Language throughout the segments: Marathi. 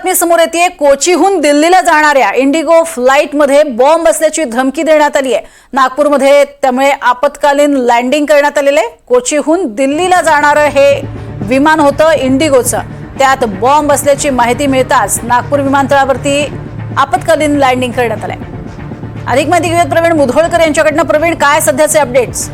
बातमी समोर येते कोचीहून दिल्लीला जाणाऱ्या इंडिगो फ्लाईटमध्ये बॉम्ब असल्याची धमकी देण्यात आली आहे नागपूरमध्ये त्यामुळे आपत्कालीन लँडिंग करण्यात आलेलं. आहे कोचीहून दिल्लीला जाणारं हे विमान होतं इंडिगोचं. त्यात बॉम्ब असल्याची माहिती मिळताच नागपूर विमानतळावरती आपत्कालीन लँडिंग करण्यात आलंय. अधिक माहिती घेऊयात प्रवीण मुधोळकर यांच्याकडनं. प्रवीण काय सध्याचे अपडेट्स?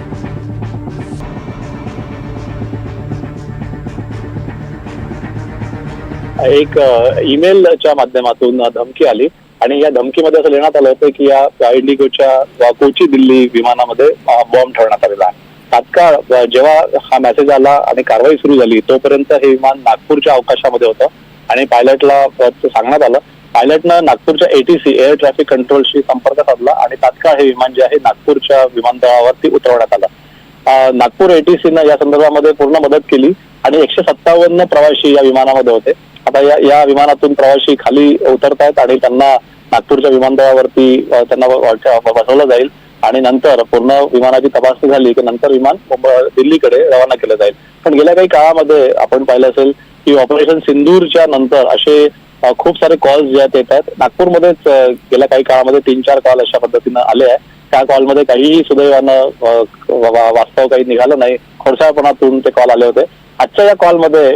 एक ईमेलच्या माध्यमातून धमकी आली. आणि या धमकीमध्ये असं लिहिण्यात आलं होतं की या इंडिगोच्या कोची दिल्ली विमानामध्ये बॉम्ब ठेवण्यात आलेला आहे. तात्काळ जेव्हा हा मेसेज आला आणि कारवाई सुरू झाली तोपर्यंत हे विमान नागपूरच्या अवकाशामध्ये होतं. आणि पायलटला सांगण्यात आलं. पायलटनं नागपूरच्या एटीसी एअर ट्रॅफिक कंट्रोलशी संपर्क साधला आणि तात्काळ हे विमान जे आहे नागपूरच्या विमानतळावरती उतरवण्यात आलं. नागपूर एटीसीनं या संदर्भामध्ये पूर्ण मदत केली आणि एकशे सत्तावन्न प्रवासी या विमानामध्ये होते. आता या या विमानातून प्रवाशी खाली उतरतायत आणि त्यांना नागपूरच्या विमानतळावरती त्यांना बसवलं जाईल आणि नंतर पूर्ण विमानाची तपासणी झाली की नंतर विमान दिल्लीकडे रवाना केलं जाईल. पण गेल्या काही काळामध्ये आपण पाहिलं असेल की ऑपरेशन सिंदूरच्या नंतर असे खूप सारे कॉल्स जे आहेत येत आहेत नागपूरमध्येच गेल्या काही काळामध्ये तीन चार कॉल अशा पद्धतीनं आले आहे त्या कॉलमध्ये काहीही सुदैवानं वास्तव काही निघालं नाही. खोडसाळपणातून ते कॉल आले होते. आजच्या या कॉलमध्ये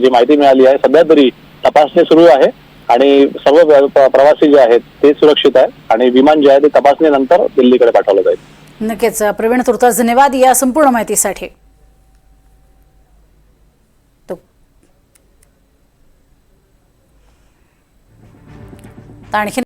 जी माहिती मिळाली आहे सध्या तरी तपासणी सुरू आहे आणि सर्व प्रवासी जे आहेत ते सुरक्षित आहे आणि विमान जे आहे ते तपासणीनंतर दिल्लीकडे पाठवलं जाईल. नक्कीच. प्रवीण तुर्तास धन्यवाद या संपूर्ण माहितीसाठी. आणखी